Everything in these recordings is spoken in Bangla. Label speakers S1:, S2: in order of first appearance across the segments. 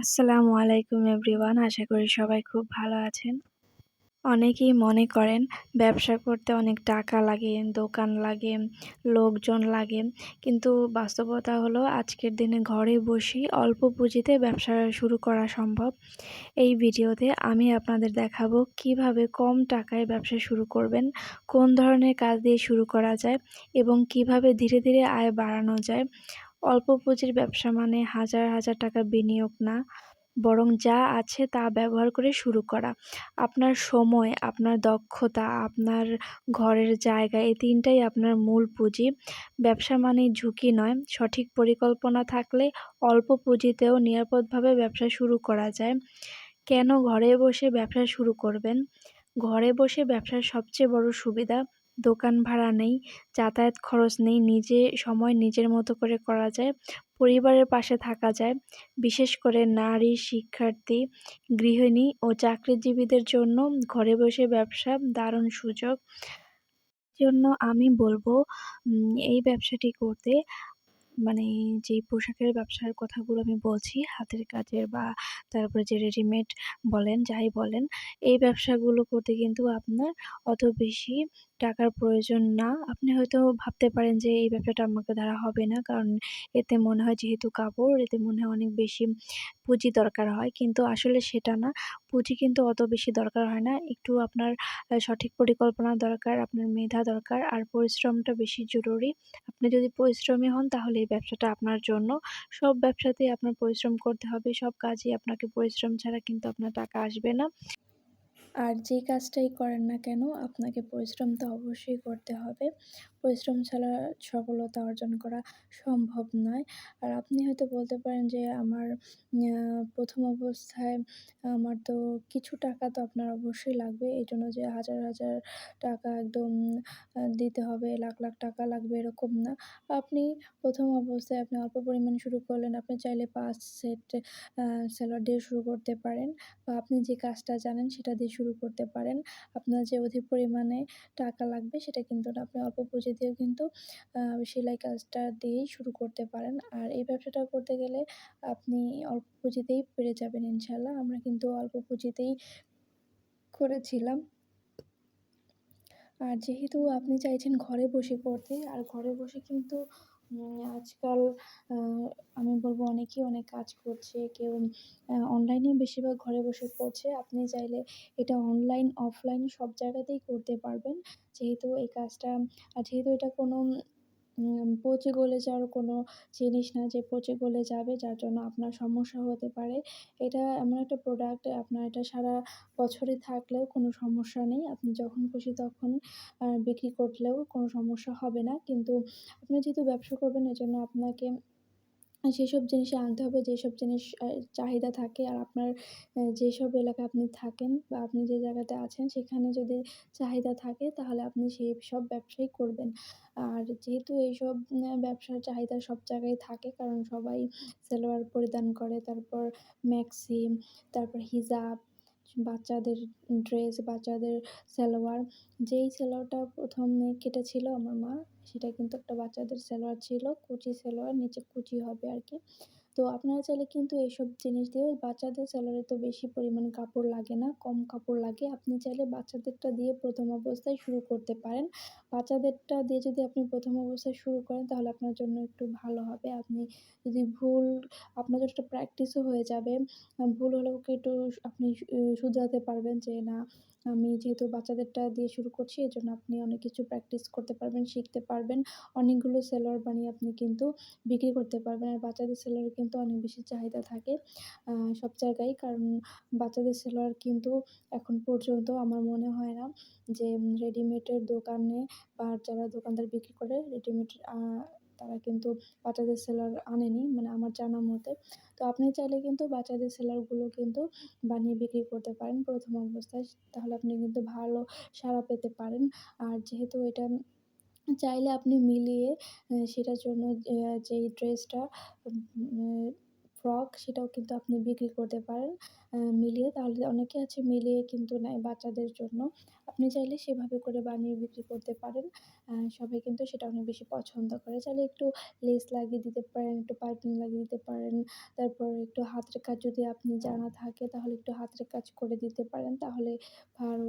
S1: আসসালামু আলাইকুম এভরিওয়ান। আশা করি সবাই খুব ভালো আছেন। অনেকেই মনে করেন ব্যবসা করতে অনেক টাকা লাগে, দোকান লাগে, লোকজন লাগে। কিন্তু বাস্তবতা হলো আজকের দিনে ঘরে বসেই অল্প পুঁজিতে ব্যবসা শুরু করা সম্ভব। এই ভিডিওতে আমি আপনাদের দেখাবো কীভাবে কম টাকায় ব্যবসা শুরু করবেন, কোন ধরনের কাজ দিয়ে শুরু করা যায় এবং কীভাবে ধীরে ধীরে আয় বাড়ানো যায়। অল্প পুঁজির ব্যবসা মানে হাজার হাজার টাকা বিনিয়োগ না। বরং যা আছে তা ব্যবহার করে শুরু করা। আপনার সময়, আপনার দক্ষতা, আপনার ঘরের জায়গা, এই তিনটাই আপনার মূল পুঁজি। ব্যবসা মানেই ঝুঁকি নয়। সঠিক পরিকল্পনা থাকলে অল্প পুঁজিতেও নিরাপদভাবে ব্যবসা শুরু করা যায়। কেন ঘরে বসে ব্যবসা শুরু করবেন? ঘরে বসে ব্যবসার সবচেয়ে বড় সুবিধা দোকান ভাড়া নেই, যাতায়াত খরচ নেই, নিজে সময় নিজের মতো করে করা যায়, পরিবারের পাশে থাকা যায়। বিশেষ করে নারী, শিক্ষার্থী, গৃহিণী ও চাকরিজীবীদের জন্য ঘরে বসে ব্যবসা দারুণ সুযোগ। জন্য আমি বলব এই ব্যবসাটি করতে মানে যে পোশাকের ব্যবসার কথাগুলো আমি বলছি, হাতের কাজের বা তারপরে যে রেডিমেড বলেন, যাই বলেন, এই ব্যবসাগুলো করতে কিন্তু আপনার অত বেশি টাকার প্রয়োজন না। আপনি হয়তো ভাবতে পারেন যে, এই ব্যবসাটা আমাকে দ্বারা হবে না। কারণ এতে মনে হয় যেহেতু কাপড়, এতে মনে হয় অনেক বেশি পুঁজি দরকার হয়। কিন্তু আসলে সেটা না। পুঁজি কিন্তু অত বেশি দরকার হয় না। একটু আপনার সঠিক পরিকল্পনা দরকার, আপনার মেধা দরকার, আর পরিশ্রমটা বেশি জরুরি। আপনি যদি পরিশ্রমী হন, তাহলে এই ব্যবসাটা আপনার জন্য। সব ব্যবসাতেই আপনার পরিশ্রম করতে হবে। সব কাজেই আপনাকে পরিশ্রম ছাড়া কিন্তু আপনার টাকা আসবে না। আর যে কাজটাই করেন না কেন আপনাকে পরিশ্রম তো অবশ্যই করতে হবে। পরিশ্রম ছাড়া সফলতা অর্জন করা সম্ভব নয়। আর আপনি হয়তো বলতে পারেন যে আমার প্রথম অবস্থায় আমার তো কিছু টাকা তো আপনার অবশ্যই লাগবে। এই জন্য যে হাজার হাজার টাকা একদম দিতে হবে, লাখ লাখ টাকা লাগবে এরকম না। আপনি প্রথম অবস্থায় আপনি অল্প পরিমাণে শুরু করলেন, আপনি চাইলে পাঁচ সেট স্যালাড দিয়ে শুরু করতে পারেন বা আপনি যে কাজটা জানেন সেটা দিয়ে শুরু করতে পারেন। আপনার যে অধিক পরিমাণে টাকা লাগবে সেটা কিন্তু আপনি অল্প পুঁজি দিয়েও কিন্তু সেলাই কাজটা দিয়েই শুরু করতে পারেন। আর এই ব্যবসাটা করতে গেলে আপনি অল্প পুঁজিতেই পেরে যাবেন ইনশাল্লাহ। আমরা কিন্তু অল্প পুঁজিতেই করেছিলাম। আর যেহেতু আপনি চাইছেন ঘরে বসে করতে, আর ঘরে বসে কিন্তু আজকাল আমি বলব অনেকেই অনেক কাজ করছে, কেউ অনলাইনে বেশিরভাগ ঘরে বসে করছে আপনি চাইলে এটা অনলাইন অফলাইন সব জায়গাতেই করতে পারবেন। যেহেতু এই কাজটা যেহেতু এটা কোনো পচে গলে যাওয়ার কোনো জিনিস না যে পচে গলে যাবে, যার জন্য আপনার সমস্যা হতে পারে। এটা এমন একটা প্রোডাক্ট আপনার এটা সারা বছরে থাকলেও কোনো সমস্যা নেই। আপনি যখন খুশি তখন বিক্রি করলেও কোনো সমস্যা হবে না। কিন্তু আপনি যেহেতু ব্যবসা করবেন, এজন্য আপনাকে সেসব জিনিসই আনতে হবে, যেসব জিনিস চাহিদা থাকে আর আপনার যেসব এলাকায় আপনি থাকেন বা আপনি যে জায়গাতে আছেন সেখানে যদি চাহিদা থাকে তাহলে আপনি সেই সব ব্যবসাই করবেন। আর যেহেতু এইসব ব্যবসার চাহিদা সব জায়গায় থাকে, কারণ সবাই সালোয়ার পরিধান করে, তারপর ম্যাক্সিম তারপর হিজাব বাচ্চাদের ড্রেস বাচ্চাদের সালোয়ার, যেই সালোয়ারটা প্রথমে কেটেছিল আমার মা, সেটা কিন্তু একটা বাচ্চাদের সালোয়ার ছিল, কুচি সালোয়ার, নিচে কুচি হবে আর কি। তো আপনারা চাইলে কিন্তু এইসব জিনিস দিয়ে বাচ্চাদের স্যালারে তো বেশি পরিমাণ কাপড় লাগে না, কম কাপড় লাগে। আপনি চাইলে বাচ্চাদেরটা দিয়ে প্রথম অবস্থায় শুরু করতে পারেন। বাচ্চাদেরটা দিয়ে যদি আপনি প্রথম অবস্থায় শুরু করেন, তাহলে আপনার জন্য একটু ভালো হবে। আপনি যদি ভুল, আপনার একটা প্র্যাকটিসও হয়ে যাবে। ভুল হলেও একটু আপনি শুধরাতে পারবেন যে না আমি যেহেতু বাচ্চাদেরটা দিয়ে শুরু করছি এই জন্য আপনি অনেক কিছু প্র্যাকটিস করতে পারবেন, শিখতে পারবেন। অনেকগুলো সেলার বানিয়ে আপনি কিন্তু বিক্রি করতে পারবেন। আর বাচ্চাদের সেলারে কিন্তু অনেক বেশি চাহিদা থাকে সব জায়গায়। কারণ বাচ্চাদের সেলার কিন্তু এখন পর্যন্ত আমার মনে হয় না যে রেডিমেডের দোকানে বা যারা দোকানদার বিক্রি করে রেডিমেড তারা কিন্তু বাচ্চাদের সেলার আনেনি মানে আমার জানা মতে। তো আপনি চাইলে কিন্তু বাচ্চাদের সেলারগুলো কিন্তু বানিয়ে বিক্রি করতে পারেন প্রথম অবস্থায়, তাহলে আপনি কিন্তু ভালো সাড়া পেতে পারেন। আর যেহেতু এটা চাইলে আপনি মিলিয়ে সেটার জন্য যেই ড্রেসটা ফ্রক সেটাও কিন্তু আপনি বিক্রি করতে পারেন মিলিয়ে তাহলে অনেকে আছে মিলিয়ে কিন্তু নেয় বাচ্চাদের জন্য। আপনি চাইলে সেভাবে করে বানিয়ে বিক্রি করতে পারেন। সবাই কিন্তু সেটা অনেক বেশি পছন্দ করে। চাইলে একটু লেস লাগিয়ে দিতে পারেন, একটু পাইপিং লাগিয়ে দিতে পারেন। তারপর একটু হাতের কাজ যদি আপনি জানা থাকে তাহলে একটু হাতের কাজ করে দিতে পারেন। তাহলে ভালো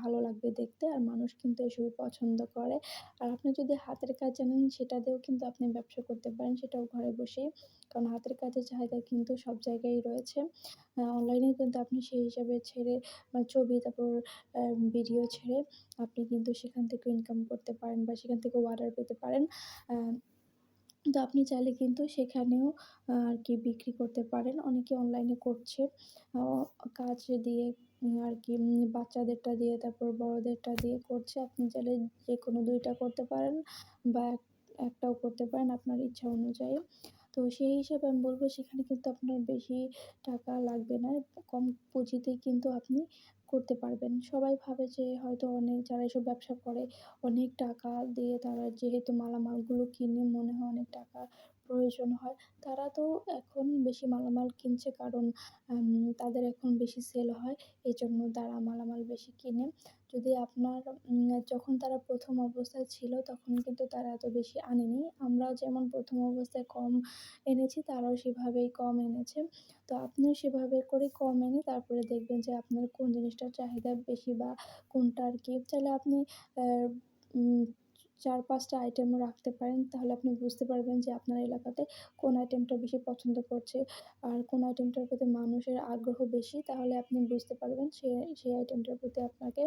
S1: ভালো লাগবে দেখতে। আর মানুষ কিন্তু এসবই পছন্দ করে। আর আপনি যদি হাতের কাজ জানেন সেটা দিয়েও কিন্তু আপনি ব্যবসা করতে পারেন সেটাও ঘরে বসে কারণ হাতের কাজের চাহিদা কিন্তু সব জায়গায় রয়েছে। অনলাইনে কিন্তু আপনি সেই হিসাবে ছেড়ে ছবি, তারপর ভিডিও ছেড়ে আপনি কিন্তু সেখান থেকেও ইনকাম করতে পারেন বা সেখান থেকেও অর্ডার পেতে পারেন। তো আপনি চাইলে কিন্তু সেখানেও আর কি বিক্রি করতে পারেন। অনেকে অনলাইনে করছে। কাজ দিয়ে আর কি বাচ্চাদেরটা দিয়ে, তারপর বড়দেরটা দিয়ে করছে। আপনি চাইলে যে কোনো দুইটা করতে পারেন বা এক, একটাও করতে পারেন আপনার ইচ্ছা অনুযায়ী। তো সেই হিসাবে আমি বলব সেখানে কিন্তু আপনার বেশি টাকা লাগবে না। কম পুঁজিতেই কিন্তু আপনি করতে পারবেন। সবাই ভাবে যে হয়তো অনেক, যারা এসব ব্যবসা করে অনেক টাকা দিয়ে তারা যেহেতু মালামালগুলো কিনে মনে হয় অনেক টাকা প্রয়োজন হয়। তারা তো এখন বেশি মালামাল কিনছে কারণ তাদের এখন বেশি সেল হয়। এই জন্য তারা মালামাল বেশি কিনে। যদি আপনার যখন তারা প্রথম অবস্থায় ছিল তখন কিন্তু তারা এত বেশি আনেনি। আমরা যেমন প্রথম অবস্থায় কম এনেছি, তারাও সেভাবেই কম এনেছে। তো আপনিও সেভাবে করে কম এনে তারপরে দেখবেন যে আপনার কোন জিনিসটার চাহিদা বেশি বা কোনটা আরকি চাইলে আপনি অ্যা পাঁচটা ৪-৫ আইটেমও রাখতে পারেন। তাহলে আপনি বুঝতে পারবেন যে আপনার এলাকাতে কোন আইটেমটা বেশি পছন্দ করছে। আর কোন আইটেমটার প্রতি মানুষের আগ্রহ বেশি, তাহলে আপনি বুঝতে পারবেন সে, সেই আইটেমটার প্রতি আপনাকে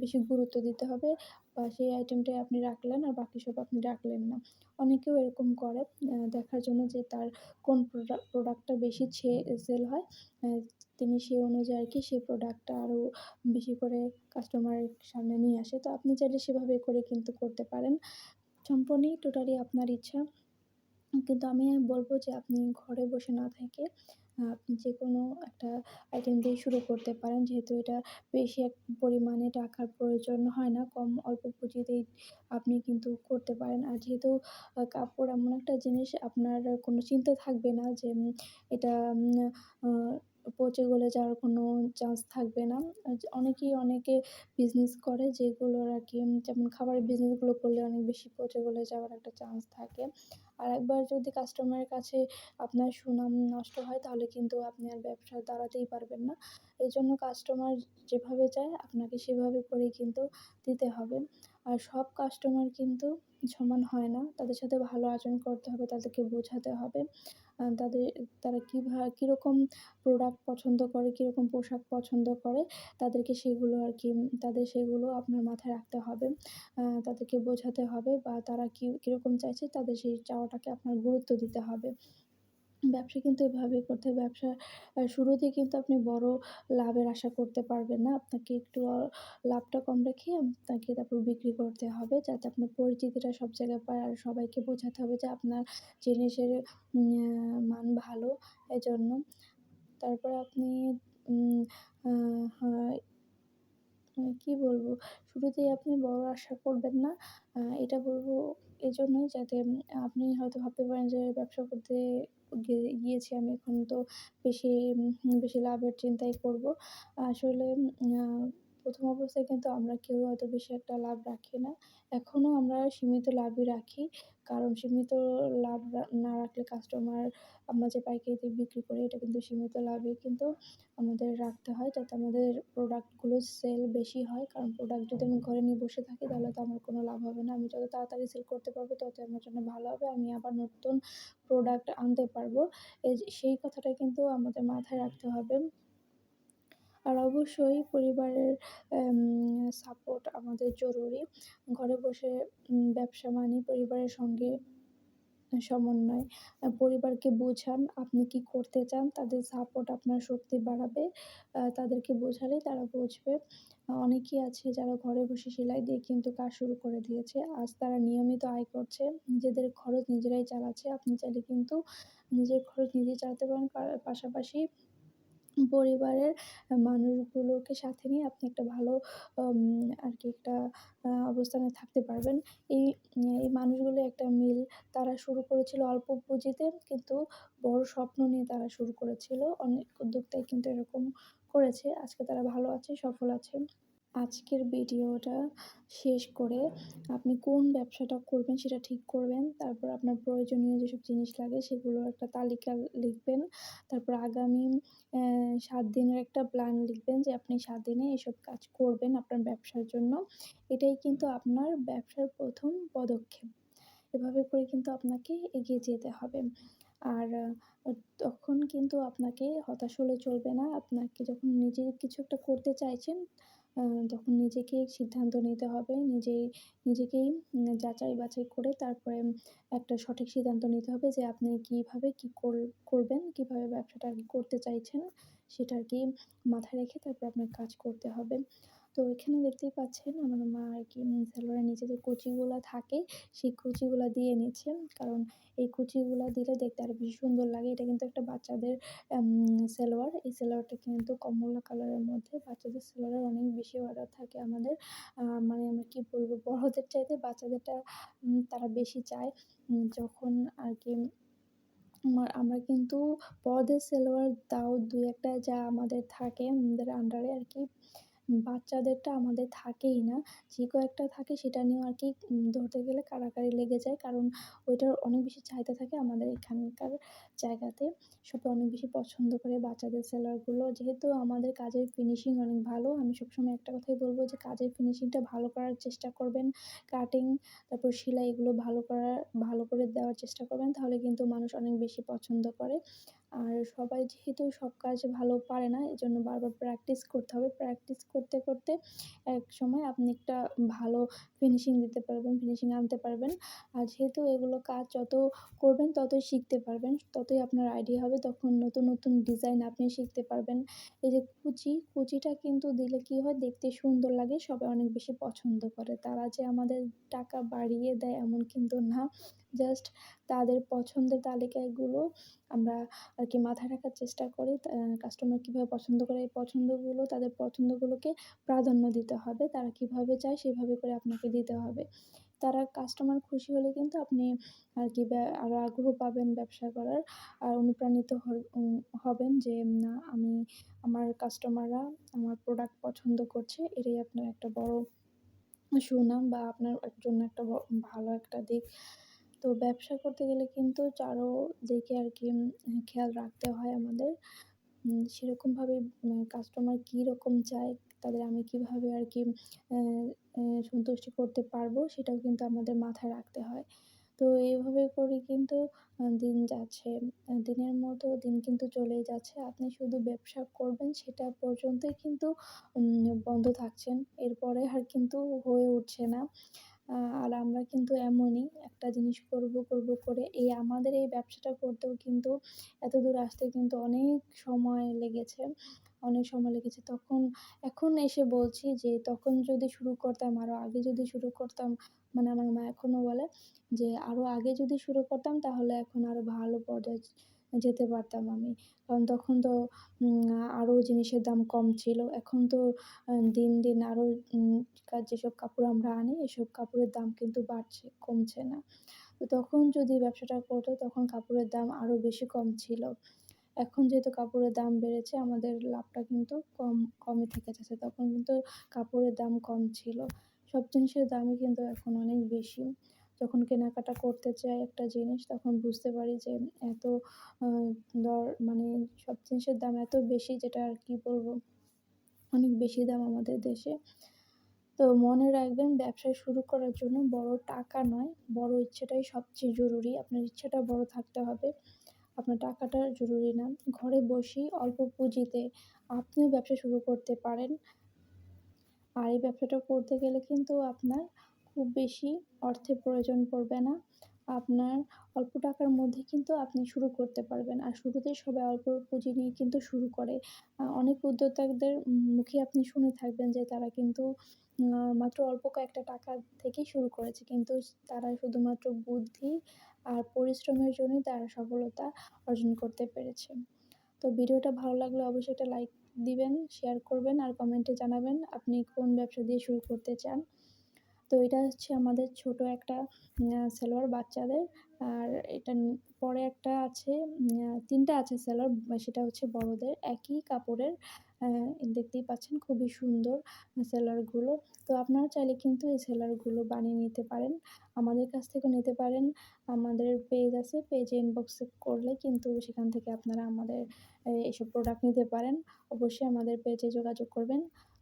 S1: বেশি গুরুত্ব দিতে হবে বা সেই আইটেমটাই আপনি রাখলেন আর বাকি সব আপনি রাখলেন না। অনেকেও এরকম করে দেখার জন্য যে তার কোন প্রোডা প্রোডাক্টটা বেশি সেল হয়। তিনি সেই অনুযায়ী আরকি সেই প্রোডাক্টটা আরও বেশি করে কাস্টমারের সামনে নিয়ে আসে। তো আপনি চাইলে সেভাবে করে কিন্তু করতে পারেন। সম্পূর্ণই টোটালি আপনার ইচ্ছা। কিন্তু আমি বলব যে আপনি ঘরে বসে না থেকে আপনি যে কোনো একটা আইটেম দিয়ে শুরু করতে পারেন। যেহেতু এটা বেশি এক পরিমাণে টাকার প্রয়োজন হয় না। কম অল্প পুঁজিতেই আপনি কিন্তু করতে পারেন। আর যেহেতু কাপড় এমন একটা জিনিস, আপনার কোনো চিন্তা থাকবে না যে এটা পচে গলে যাওয়ার কোনো চান্স থাকবে না। অনেকেই অনেকে বিজনেস করে যেগুলোর আরকি যেমন খাবারের বিজনেসগুলো করলে অনেক বেশি পচে গলে যাওয়ার একটা চান্স থাকে। আর একবার যদি কাস্টমারের কাছে আপনার সুনাম নষ্ট হয় তাহলে কিন্তু আপনি আর ব্যবসায় দাঁড়াতেই পারবেন না। এই জন্য কাস্টমার যেভাবে চায় আপনাকে সেভাবে করেই কিন্তু দিতে হবে। আর সব কাস্টমার কিন্তু সমান হয় না। তাদের সাথে ভালো আচরণ করতে হবে, তাদেরকে বোঝাতে হবে। তাদের তারা কীভাবে কীরকম প্রোডাক্ট পছন্দ করে, কীরকম পোশাক পছন্দ করে তাদেরকে সেগুলো আর কি তাদের সেগুলো আপনার মাথায় রাখতে হবে। তাদেরকে বোঝাতে হবে বা তারা কী কীরকম চাইছে তাদের সেই চাওয়াটাকে আপনার গুরুত্ব দিতে হবে। ব্যবসা কিন্তু এভাবেই করতে হবে। ব্যবসা, আ শুরুতেই কিন্তু আপনি বড় লাভের আশা করতে পারবেন না। আপনাকে একটু লাভটা কম রেখে আপনাকে তারপর বিক্রি করতে হবে যাতে আপনার পরিচিতিটা সব জায়গায় পায়। আর সবাইকে বোঝাতে হবে যে আপনার জিনিসের মান ভালো এজন্য। তারপরে আপনি কি বলব? শুরুতেই আপনি বড় আশা করবেন না। এটা বলব এজন্যই যাতে আপনি হয়তো ভাবতে পারেন যে ব্যবসা করতে গিয়েছি আমি এখন তো বেশি বেশি লাভের চিন্তাই করব। আসলে ১ম অবস্থায় কিন্তু আমরা কেউ অত বেশি একটা লাভ রাখি না। এখনও আমরা সীমিত লাভই রাখি। কারণ সীমিত লাভ না রাখলে কাস্টমার আমরা যে পাইকারিতে বিক্রি করি, এটা কিন্তু সীমিত লাভেই কিন্তু আমাদের রাখতে হয় যাতে আমাদের প্রোডাক্টগুলো সেল বেশি হয়। কারণ প্রোডাক্ট যদি আমি ঘরে নিয়ে বসে থাকি, তাহলে তো আমার কোনো লাভ হবে না। আমি যত তাড়াতাড়ি সেল করতে পারব তত আমার জন্য ভালো হবে। আমি আবার নতুন প্রোডাক্ট আনতে পারব এই সেই কথাটা কিন্তু আমাদের মাথায় রাখতে হবে। আর অবশ্যই পরিবারের সাপোর্ট আমাদের জরুরি। ঘরে বসে ব্যবসা মানেই পরিবারের সঙ্গে সমন্বয়। পরিবারকে বোঝান আপনি কি করতে চান। তাদের সাপোর্ট আপনার শক্তি বাড়াবে। তাদেরকে বোঝালেই তারা বুঝবে। অনেকেই আছে যারা ঘরে বসে সেলাই দিয়ে কিন্তু কাজ শুরু করে দিয়েছে। আজ তারা নিয়মিত আয় করছে। নিজেদের খরচ নিজেরাই চালাচ্ছে। আপনি চাইলে কিন্তু নিজের খরচ নিজেই চালাতে পারেন। পার পাশাপাশি পরিবারের মানুষগুলোকে সাথে নিয়ে আপনি একটা ভালো আর কি একটা অবস্থানে থাকতে পারবেন। এই এই মানুষগুলো একটা মিল তারা শুরু করেছিল অল্প পুঁজিতে কিন্তু বড় স্বপ্ন নিয়ে তারা শুরু করেছিল। অনেক উদ্যোক্তাই কিন্তু এরকম করেছে। আজকে তারা ভালো আছে, সফল আছে। আজকের ভিডিওটা শেষ করে আপনি কোন ব্যবসাটা করবেন সেটা ঠিক করবেন। তারপর আপনার প্রয়োজনীয় যেসব জিনিস লাগে সেগুলোর একটা তালিকা লিখবেন। তারপর আগামী সাত দিনের একটা প্ল্যান লিখবেন যে আপনি সাত দিনে এসব কাজ করবেন আপনার ব্যবসার জন্য। এটাই কিন্তু আপনার ব্যবসার প্রথম পদক্ষেপ। এভাবে করে কিন্তু আপনাকে এগিয়ে যেতে হবে। আর তখন কিন্তু আপনাকে হতাশ হলে চলবে না। আপনাকে যখন নিজে কিছু একটা করতে চাইছেন, তখন নিজেকেই সিদ্ধান্ত নিতে হবে। নিজেই নিজেকেই যাচাই-বাছাই করে তারপরে একটা সঠিক সিদ্ধান্ত নিতে হবে যে আপনি কীভাবে কী কর করবেন, কীভাবে ব্যবসাটা করতে চাইছেন সেটা আর কি মাথায় রেখে তারপর আপনার কাজ করতে হবে। তো এখানে দেখতেই পাচ্ছেন আমার মা আর কি সালোয়ারের নিচে যে কুচিগুলা থাকে, সেই কুচিগুলা দিয়ে নিচ্ছে। কারণ এই কুচিগুলো দিলে দেখতে আর বেশি সুন্দর লাগে। এটা কিন্তু একটা বাচ্চাদের সালোয়ার। এই সালোয়ারটা কিন্তু কমলা কালারের মধ্যে বাচ্চাদের সালোয়ারের অনেক বেশি অর্ডার থাকে আমাদের। মানে আমরা কি বলব, বড়দের চাইতে বাচ্চাদেরটা তারা বেশি চায়। যখন আরকি আমার আমরা কিন্তু বড়দের সালোয়ার দাও ২-১ যা আমাদের থাকে আমাদের আন্ডারে আরকি বাচ্চাদেরটা আমাদের থাকেই না। যে কয়েকটা থাকে সেটা নিয়েও আর কি ধরতে গেলে কাড়াকাড়ি লেগে যায়। কারণ ওইটার অনেক বেশি চাহিদা থাকে আমাদের এখানকার জায়গাতে। সবাই অনেক বেশি পছন্দ করে বাচ্চাদের সেলারগুলো যেহেতু আমাদের কাজের ফিনিশিং অনেক ভালো, আমি সবসময় একটা কথাই বলব যে কাজের ফিনিশিংটা ভালো করার চেষ্টা করবেন। কাটিং তারপর সেলাই এগুলো ভালো করার ভালো করে দেওয়ার চেষ্টা করবেন। তাহলে কিন্তু মানুষ অনেক বেশি পছন্দ করে। আর সবাই যেহেতু সব কাজ ভালো পারে না, এজন্য বারবার প্র্যাকটিস করতে হবে। প্র্যাকটিস করতে, করতে এক সময় আপনি একটা ভালো ফিনিশিং দিতে পারবেন, ফিনিশিং আনতে পারবেন। আর যেহেতু এগুলো কাজ যত করবেন ততই শিখতে পারবেন, ততই আপনার আইডিয়া হবে। তখন নতুন, নতুন ডিজাইন আপনি শিখতে পারবেন। এই যে কুচি, কুচিটা কিন্তু দিলে কি হয় দেখতে সুন্দর লাগে, সবাই অনেক বেশি পছন্দ করে। তারা যে আমাদের টাকা বাড়িয়ে দেয় এমন কিন্তু না। জাস্ট তাদের পছন্দের তালিকাগুলো আমরা আরকি মাথায় রাখার চেষ্টা করি। কাস্টমার কীভাবে পছন্দ করে এই পছন্দগুলো, তাদের পছন্দগুলোকে প্রাধান্য দিতে হবে। তারা কীভাবে চায় সেভাবে করে আপনাকে দিতে হবে। তারা কাস্টমার খুশি হলে কিন্তু আপনি আরকি ব্যা, আরও আগ্রহ পাবেন ব্যবসা করার। আর অনুপ্রাণিত হবেন যে, না, আমি, আমার কাস্টমাররা আমার প্রোডাক্ট পছন্দ করছে। এটাই আপনার একটা বড় সুনাম বা আপনার জন্য একটা ভালো একটা দিক। তো ব্যবসা করতে গেলে কিন্তু চারোদিকে আর কি খেয়াল রাখতে হয় আমাদের। সেরকমভাবে কাস্টমার কি রকম চায়, তাদের আমি কীভাবে আর কি সন্তুষ্টি করতে পারব সেটাও কিন্তু আমাদের মাথায় রাখতে হয়। তো এইভাবে করে কিন্তু দিন যাচ্ছে। দিনের মতো দিন কিন্তু চলেই যাচ্ছে। আপনি শুধু ব্যবসা করবেন সেটা পর্যন্তই কিন্তু বন্ধ থাকছেন। এরপরে আর কিন্তু হয়ে উঠছে না। আর আমরা কিন্তু এমনই একটা জিনিস করব, করব করে এই আমাদের এই ব্যবসাটা করতেও কিন্তু এত দূর আসতে কিন্তু অনেক সময় লেগেছে, অনেক সময় লেগেছে। তখন এখন এসে বলছি যে তখন যদি শুরু করতাম, আরও আগে যদি শুরু করতাম, মানে আমার মা এখনও বলে যে আরও আগে যদি শুরু করতাম তাহলে এখন আরও ভালো পর্যায়ে যেতে পারতাম আমি। কারণ তখন তো আরও জিনিসের দাম কম ছিল। এখন তো দিন, দিন আরও যেসব কাপড় আমরা আনি এসব কাপড়ের দাম কিন্তু বাড়ছে, কমছে না। তো তখন যদি ব্যবসাটা করতো তখন কাপড়ের দাম আরও বেশি কম ছিল। এখন যেহেতু কাপড়ের দাম বেড়েছে আমাদের লাভটা কিন্তু কম কমই থেকে যাচ্ছে। তখন কিন্তু কাপড়ের দাম কম ছিল। সব জিনিসের দামই কিন্তু এখন অনেক বেশি। যখন কেনাকাটা করতে চাই একটা জিনিস তখন বুঝতে পারি যে এত দর মানে সব জিনিসের দাম এত বেশি যেটা আর কি বলব, অনেক বেশি দাম আমাদের দেশে। তো মনে রাখবেন ব্যবসা শুরু করার জন্য বড় টাকা নয়, বড় ইচ্ছেটাই সবচেয়ে জরুরি। আপনার ইচ্ছেটা বড় থাকতে হবে। আপনার টাকাটা জরুরি না। ঘরে বসেই অল্প পুঁজিতে আপনিও ব্যবসা শুরু করতে পারেন। আর এই ব্যবসাটা করতে গেলে কিন্তু আপনার খুব বেশি অর্থের প্রয়োজন পড়বে না। আপনার অল্প টাকার মধ্যে কিন্তু আপনি শুরু করতে পারবেন। আর শুরুতেই সবাই অল্প পুঁজি নিয়ে কিন্তু শুরু করে। অনেক উদ্যোক্তাদের মুখে আপনি শুনে থাকবেন যে তারা কিন্তু মাত্র অল্প কয়েকটা টাকা থেকেই শুরু করেছে। কিন্তু তারা শুধুমাত্র বুদ্ধি আর পরিশ্রমের জন্যই তারা সফলতা অর্জন করতে পেরেছে। তো
S2: ভিডিওটা ভালো লাগলে অবশ্যই একটা লাইক দিবেন, শেয়ার করবেন আর কমেন্টে জানাবেন আপনি কোন ব্যবসা দিয়ে শুরু করতে চান তো এটা হচ্ছে আমাদের ছোট একটা সালোয়ার বাচ্চাদের। আর এটা পরে একটা আছে তিনটা আছে সালোয়ার, সেটা হচ্ছে বড়দের। একই কাপড়ের দেখতেই পাচ্ছেন খুবই সুন্দর সেলারগুলো তো আপনারা চাইলে কিন্তু এই সেলারগুলো বানিয়ে নিতে পারেন। আমাদের কাছ থেকেও নিতে পারেন। আমাদের পেজ আছে, পেজে ইনবক্সে করলে কিন্তু সেখান থেকে আপনারা আমাদের এইসব প্রোডাক্ট নিতে পারেন। অবশ্যই আমাদের পেজে যোগাযোগ করবেন।